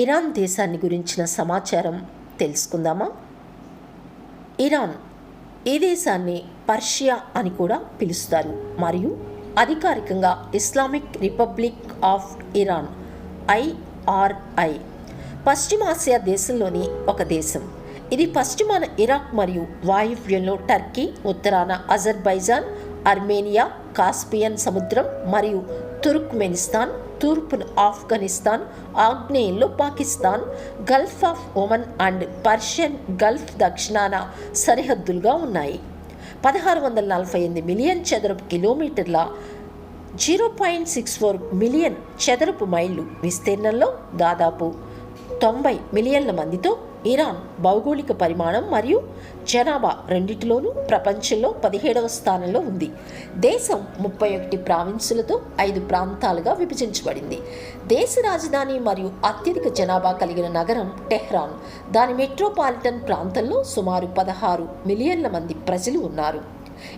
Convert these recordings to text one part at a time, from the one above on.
Iran దేశాన్ని గురించిన సమాచారం తెలుసుకుందామా? ఇరాన్ ఈ దేశాన్ని పర్షియా అని కూడా పిలుస్తారు. మరియు అధికారికంగా Islamic republic of Iran IRI పశ్చిమాసియా దేశంలోని ఒక దేశం. ఇది పశ్చిమాన ఇరాక్ మరియు వాయువ్యంలో టర్కీ ఉత్తరాన అజర్బైజాన్ అర్మేనియా కాస్పియన్ సముద్రం మరియు తుర్క్మెనిస్తాన్ తూర్పున ఆఫ్ఘనిస్తాన్ ఆగ్నేయంలో Pakistan Gulf of Oman and Persian Gulf దక్షిణాన సరిహద్దులుగా ఉన్నాయి. పదహారు వందల నలభై ఎనిమిది మిలియన్ చదరపు కిలోమీటర్ల zero point six four million చదరపు మైళ్ళు విస్తీర్ణంలో దాదాపు తొంభై మిలియన్ల మందితో ఇరాన్ భౌగోళిక పరిమాణం మరియు జనాభా రెండింటిలోనూ ప్రపంచంలో పదిహేడవ స్థానంలో ఉంది. దేశం ముప్పై ఒకటి ప్రావిన్సులతో ఐదు ప్రాంతాలుగా విభజించబడింది. దేశ రాజధాని మరియు అత్యధిక జనాభా కలిగిన నగరం టెహ్రాన్. దాని మెట్రోపాలిటన్ ప్రాంతంలో సుమారు పదహారు మిలియన్ల మంది ప్రజలు ఉన్నారు.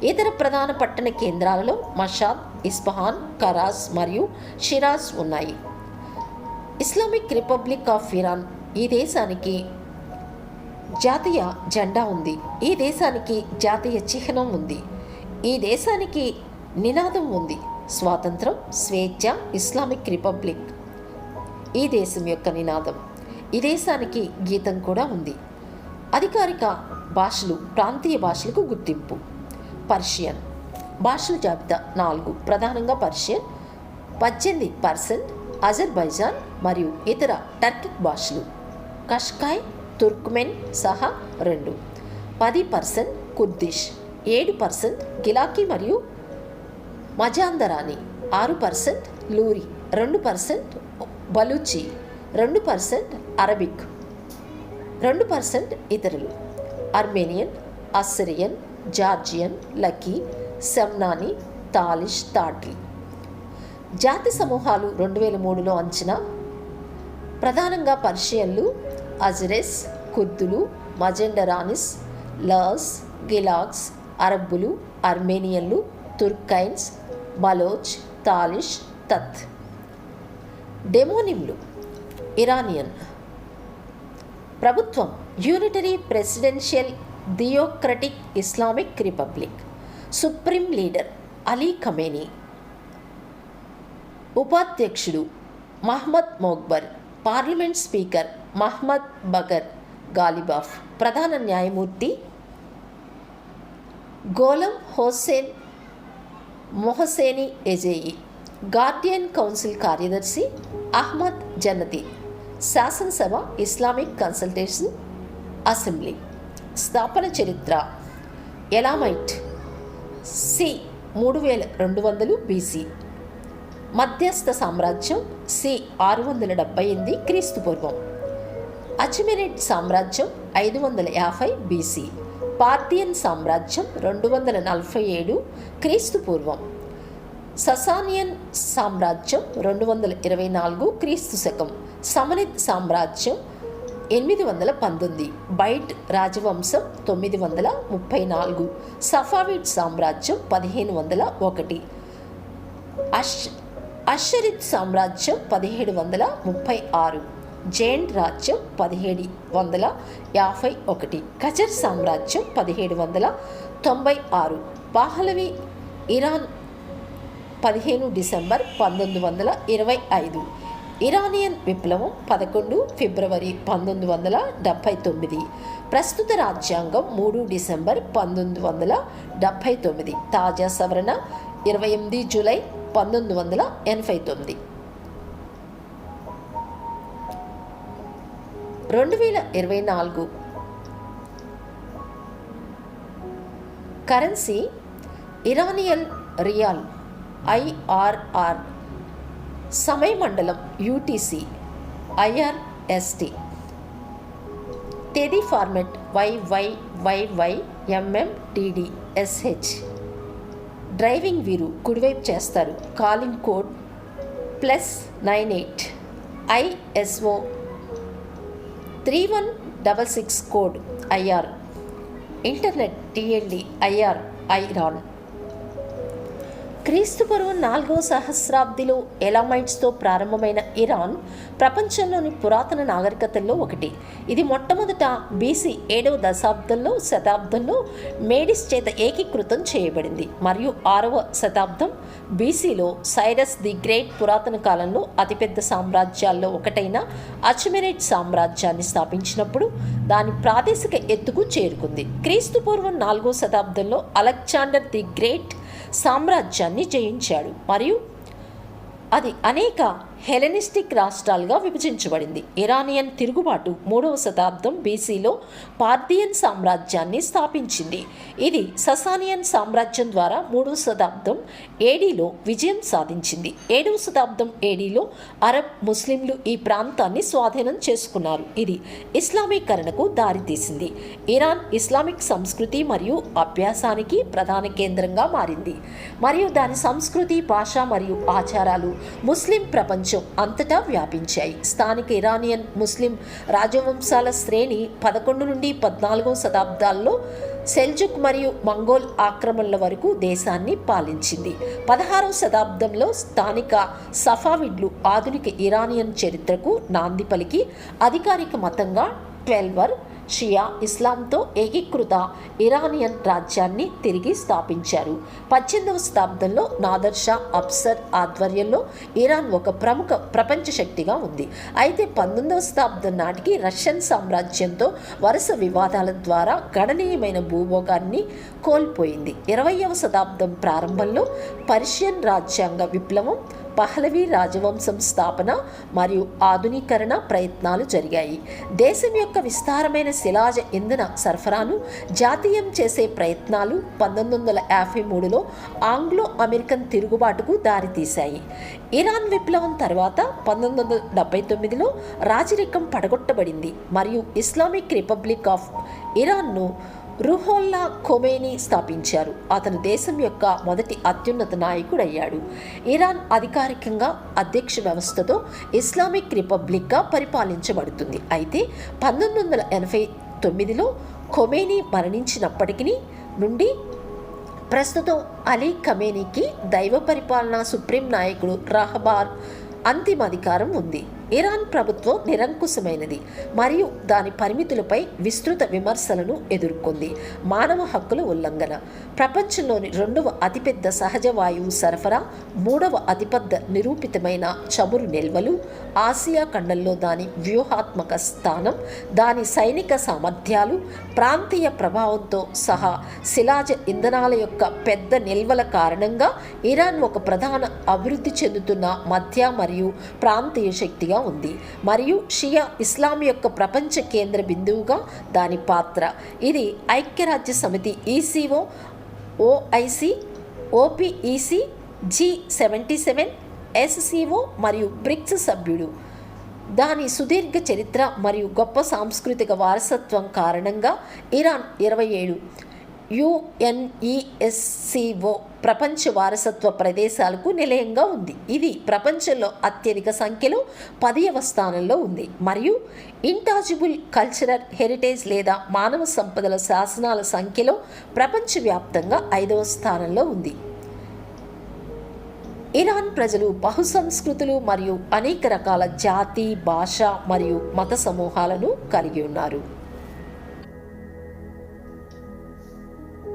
ఇతర ప్రధాన పట్టణ కేంద్రాలలో మషాద్ ఇస్ఫహాన్ కరాజ్ మరియు షిరాజ్ ఉన్నాయి. ఇస్లామిక్ రిపబ్లిక్ ఆఫ్ ఇరాన్ ఈ దేశానికి జాతీయ జెండా ఉంది. ఈ దేశానికి జాతీయ చిహ్నం ఉంది. ఈ దేశానికి నినాదం ఉంది. స్వాతంత్రం స్వేచ్ఛ ఇస్లామిక్ రిపబ్లిక్. ఈ దేశం యొక్క నినాదం. ఈ దేశానికి గీతం కూడా ఉంది. అధికారిక భాషలు ప్రాంతీయ భాషలకు గుర్తింపు. పర్షియన్. భాషల జాబితా నాలుగు. ప్రధానంగా పర్షియన్. పద్దెనిమిది పర్సెంట్ అజర్బైజాన్ మరియు ఇతర టర్కిక్ భాషలు. కష్కాయ్ తుర్క్మెన్ సహా రెండు. పది పర్సెంట్ కుర్దిష్ ఏడు పర్సెంట్ గిలాకీ మరియు మజాందరాని ఆరు పర్సెంట్ లూరి రెండు పర్సెంట్ బలూచి రెండు పర్సెంట్ అరబిక్ రెండు పర్సెంట్ ఇతరులు. Armenian Assyrian Georgian Laki Semnani Talysh Tati జాతి సమూహాలు రెండు వేల మూడులో అంచనా ప్రధానంగా పర్షియన్లు అజరెస్ కుర్దులు మజెండరానిస్ లర్స్ గిలాగ్స్ అరబ్బులు అర్మేనియన్లు తుర్కైన్స్ బలోచ్ తాలిష్ తత్. డెమోనిమ్లు. ఇరానియన్. ప్రభుత్వం unitary presidential theocratic Islamic republic. Supreme leader Ali Khamenei. ఉపాధ్యక్షుడు Mohammad Mokhber parliament speaker Mohammad Bagher Ghalibaf. ప్రధాన న్యాయమూర్తి Gholam Hossein Mohseni Ejei guardian council కార్యదర్శి అహ్మద్ జన్నతి శాసనసభ ఇస్లామిక్ కన్సల్టేషన్ అసెంబ్లీ. స్థాపన చరిత్ర ఎలామైట్ సి మూడు వేల రెండు వందలు బీసీ. మధ్యస్థ సామ్రాజ్యం సి ఆరు వందల డెబ్బై ఎనిమిది క్రీస్తు పూర్వం సామ్రాజ్యం ఐదు వందల యాభై బీసీ పార్థియన్ సామ్రాజ్యం రెండు వందల నలభై ఏడు క్రీస్తు పూర్వం ససానియన్ సామ్రాజ్యం రెండు వందల ఇరవై నాలుగు క్రీస్తు శకం సమనిత్ సామ్రాజ్యం ఎనిమిది వందల పంతొమ్మిది బైట్ రాజవంశం తొమ్మిది వందల ముప్పై నాలుగు సఫావిడ్ సామ్రాజ్యం పదిహేను వందల ఒకటి అష్ అషరిత్ సామ్రాజ్యం పదిహేడు వందల ముప్పై ఆరు. జైన్ రాజ్యం పదిహేడు వందల యాభై ఒకటి. ఖజర్ సామ్రాజ్యం పదిహేడు వందల తొంభై ఆరు. పాహలవి ఇరాన్ పదిహేను డిసెంబర్ పంతొమ్మిది వందల ఇరవై ఐదు. ఇరానియన్ విప్లవం పదకొండు ఫిబ్రవరి పంతొమ్మిది వందల డెబ్భై తొమ్మిది. ప్రస్తుత రాజ్యాంగం మూడు డిసెంబర్ పంతొమ్మిది వందల డెబ్భై తొమ్మిది. తాజా సవరణ ఇరవై ఎనిమిది జూలై పంతొమ్మిది వందల ఎనభై తొమ్మిది. రెండు వేల ఇరవై నాలుగు. కరెన్సీ ఇరానియల్ రియాల్ ఐఆర్ఆర్ సమయ మండలం యూటీసీ ఐఆర్ఎస్టి. తేదీ format YYYY MMDD SH driving వీరు కుడివైపు చేస్తారు. Calling code plus nine eight. ISO three one double six code IR. Internet TLD IR Iran క్రీస్తు పూర్వం నాలుగవ సహస్రాబ్దిలో ఎలామైట్స్తో ప్రారంభమైన ఇరాన్ ప్రపంచంలోని పురాతన నాగరికతల్లో ఒకటి. ఇది మొట్టమొదట బీసీ ఏడవ దశాబ్దంలో శతాబ్దంలో మేడిస్ చేత ఏకీకృతం చేయబడింది. మరియు ఆరవ శతాబ్దం బీసీలో సైరస్ ది గ్రేట్ పురాతన కాలంలో అతిపెద్ద సామ్రాజ్యాల్లో ఒకటైన అచ్మెరేట్ సామ్రాజ్యాన్ని స్థాపించినప్పుడు దాని ప్రాదేశిక ఎత్తుకు చేరుకుంది. క్రీస్తు పూర్వం నాలుగో శతాబ్దంలో అలెగ్జాండర్ ది గ్రేట్ సామ్రాజ్యాన్ని జయించాడు మరియు అది అనేక హెలెనిస్టిక్ రాష్ట్రాలుగా విభజించబడింది. ఇరానియన్ తిరుగుబాటు మూడవ శతాబ్దం బీసీలో పార్థియన్ సామ్రాజ్యాన్ని స్థాపించింది. ఇది ససానియన్ సామ్రాజ్యం ద్వారా మూడవ శతాబ్దం ఏడీలో విజయం సాధించింది. ఏడవ శతాబ్దం ఏడీలో అరబ్ ముస్లింలు ఈ ప్రాంతాన్ని స్వాధీనం చేసుకున్నారు. ఇది ఇస్లామీకరణకు దారితీసింది. ఇరాన్ ఇస్లామిక్ సంస్కృతి మరియు అభ్యాసానికి ప్రధాన కేంద్రంగా మారింది. మరియు దాని సంస్కృతి భాష మరియు ఆచారాలు ముస్లిం ప్రపంచం అంతటా వ్యాపించాయి. స్థానిక ఇరానియన్ ముస్లిం రాజవంశాల శ్రేణి పదకొండు నుండి పద్నాలుగో శతాబ్దాల్లో సెల్జుక్ మరియు మంగోల్ ఆక్రమణల వరకు దేశాన్ని పాలించింది. పదహారవ శతాబ్దంలో స్థానిక సఫావిడ్లు ఆధునిక ఇరానియన్ చరిత్రకు నాంది పలికి అధికారిక మతంగా ట్వెల్వర్ షియా ఇస్లాంతో ఏకీకృత ఇరానియన్ రాజ్యాన్ని తిరిగి స్థాపించారు. పద్దెనిమిదవ శతాబ్దంలో నాదర్ షా అప్సర్ ఆధ్వర్యంలో ఇరాన్ ఒక ప్రముఖ ప్రపంచ శక్తిగా ఉంది. అయితే పంతొమ్మిదవ శతాబ్దం నాటికి రష్యన్ సామ్రాజ్యంతో వరుస వివాదాల ద్వారా గణనీయమైన భూభోగాన్ని కోల్పోయింది. ఇరవయవ శతాబ్దం ప్రారంభంలో పర్షియన్ రాజ్యాంగ విప్లవం పహలవీ రాజవంశం స్థాపన మరియు ఆధునీకరణ ప్రయత్నాలు జరిగాయి. దేశం యొక్క విస్తారమైన శిలాజ ఇంధన సరఫరాను జాతీయం చేసే ప్రయత్నాలు పంతొమ్మిది వందల యాభై మూడులో ఆంగ్లో అమెరికన్ తిరుగుబాటుకు దారితీశాయి. ఇరాన్ విప్లవం తర్వాత పంతొమ్మిది వందల డెబ్బై తొమ్మిదిలో రాజరికం పడగొట్టబడింది. మరియు ఇస్లామిక్ రిపబ్లిక్ ఆఫ్ ఇరాన్ను రుహోల్లా ఖొమేనీ స్థాపించారు. అతను దేశం యొక్క మొదటి అత్యున్నత నాయకుడయ్యాడు. ఇరాన్ అధికారికంగా అధ్యక్ష వ్యవస్థతో ఇస్లామిక్ రిపబ్లిక్గా పరిపాలించబడుతుంది. అయితే పంతొమ్మిది వందల ఎనభై తొమ్మిదిలో కొమేని మరణించినప్పటికీ నుండి ప్రస్తుతం అలీ ఖమేనీకి దైవ పరిపాలన సుప్రీం నాయకుడు రహబార్ అంతిమ అధికారం ఉంది. ఇరాన్ ప్రభుత్వం నిరంకుశమైనది మరియు దాని పరిమితులపై విస్తృత విమర్శలను ఎదుర్కొంది. మానవ హక్కుల ఉల్లంఘన. ప్రపంచంలోని రెండవ అతిపెద్ద సహజ వాయువు సరఫరా మూడవ అతిపెద్ద నిరూపితమైన చమురు నిల్వలు ఆసియా ఖండంలో దాని వ్యూహాత్మక స్థానం దాని సైనిక సామర్థ్యాలు ప్రాంతీయ ప్రభావంతో సహా శిలాజ ఇంధనాల యొక్క పెద్ద నిల్వల కారణంగా ఇరాన్ ఒక ప్రధాన అభివృద్ధి చెందుతున్న మధ్య మరియు ప్రాంతీయ శక్తిగా ఉంది. మరియు షియా ఇస్లాం యొక్క ప్రపంచ కేంద్ర బిందువుగా దాని పాత్ర. ఇది ఐక్యరాజ్య సమితి ECO OIC OPEC G seventy seven SCO మరియు బ్రిక్స్ సభ్యుడు. దాని సుదీర్ఘ చరిత్ర మరియు గొప్ప సాంస్కృతిక వారసత్వం కారణంగా ఇరాన్ ఇరవై ఏడు యుఎన్ఈఎస్సిఓ ప్రపంచ వారసత్వ ప్రదేశాలకు నిలయంగా ఉంది. ఇది ప్రపంచంలో అత్యధిక సంఖ్యలో పదియవ స్థానంలో ఉంది. మరియు ఇంటాజిబుల్ కల్చరల్ హెరిటేజ్ లేదా మానవ సంపదల శాసనాల సంఖ్యలో ప్రపంచవ్యాప్తంగా ఐదవ స్థానంలో ఉంది. ఇరాన్ ప్రజలు బహుసంస్కృతులు మరియు అనేక రకాల జాతి భాష మరియు మత సమూహాలను కలిగి ఉన్నారు.